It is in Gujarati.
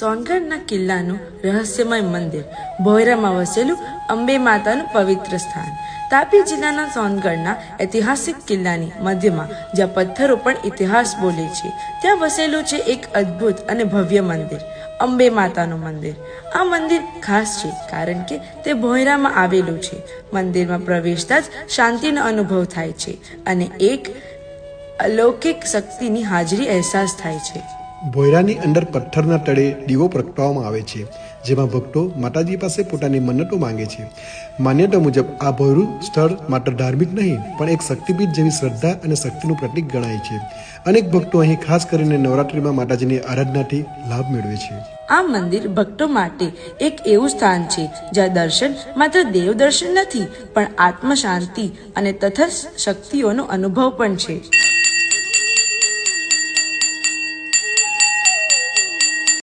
સોનગઢના કિલ્લાનું રહસ્યમય મંદિર ભોયરામાં વસેલું અંબે માતાનું પવિત્ર સ્થાન તાપી જિલ્લાના સોનગઢના ઐતિહાસિક કિલ્લાની મધ્યમાં જ્યાં પથ્થરો પણ ઇતિહાસ બોલે છે ત્યાં વસેલું છે એક અદ્ભુત અને ભવ્ય મંદિર અંબે માતાનું મંદિર આ મંદિર ખાસ છે કારણ કે તે ભોયરામાં આવેલું છે મંદિરમાં પ્રવેશતા જ શાંતિનો અનુભવ થાય છે, અને એક અલૌકિક શક્તિની હાજરી અહેસાસ થાય છે। ભોયરાની અંદર પથ્થરના તળે દીવો પ્રગટાવવામાં આવે છે, જેમાં ભક્તો માતાજી પાસે પોતાની મન્નતો માંગે છે. માન્યતા મુજબ આ ભોયરું સ્થળ માત્ર ધાર્મિક નહીં, પણ એક શક્તિપીઠ જેવી શ્રદ્ધા અને શક્તિનું પ્રતીક ગણાય છે. અનેક ભક્તો અહીં ખાસ કરીને નવરાત્રિમાં માતાજીની આરાધનાથી લાભ મેળવે છે. આ મંદિર ભક્તો માટે એક એવું સ્થાન છે, જ્યાં દર્શન માત્ર દેવ દર્શન નથી, પણ આત્મ શાંતિ અને તથા શક્તિઓનો અનુભવ પણ છે.